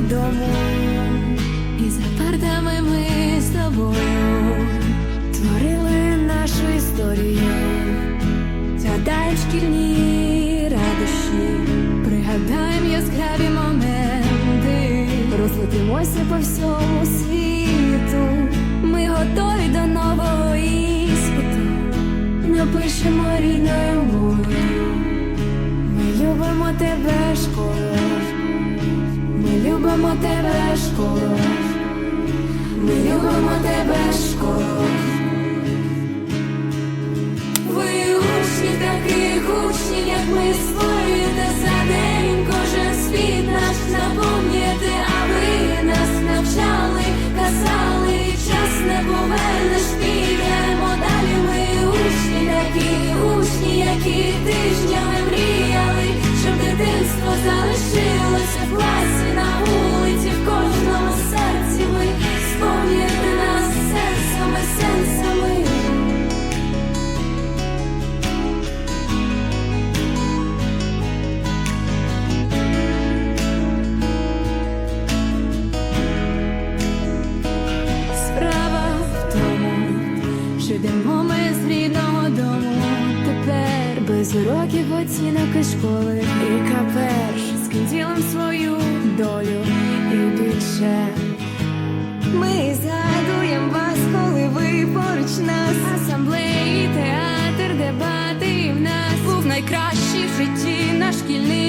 дому, і за партами ми з тобою творили нашу історію, згадаєм шкільні радощі, пригадаєм яскраві моменти, розлетимося по всьому світу. Ми готові до нового іспиту, напишемо рідною мовою. Ми любимо тебе, школа. Любимо тебе, школа. Ми любимо тебе, школа. Ви учні таких учні, як ми створюєте Без уроків оцінок і школи. І каперш з кінцілом свою долю і більше. Ми згадуємо вас, коли ви поруч нас. Асамблеї, театр, дебати в нас був найкращий в житті наш шкільний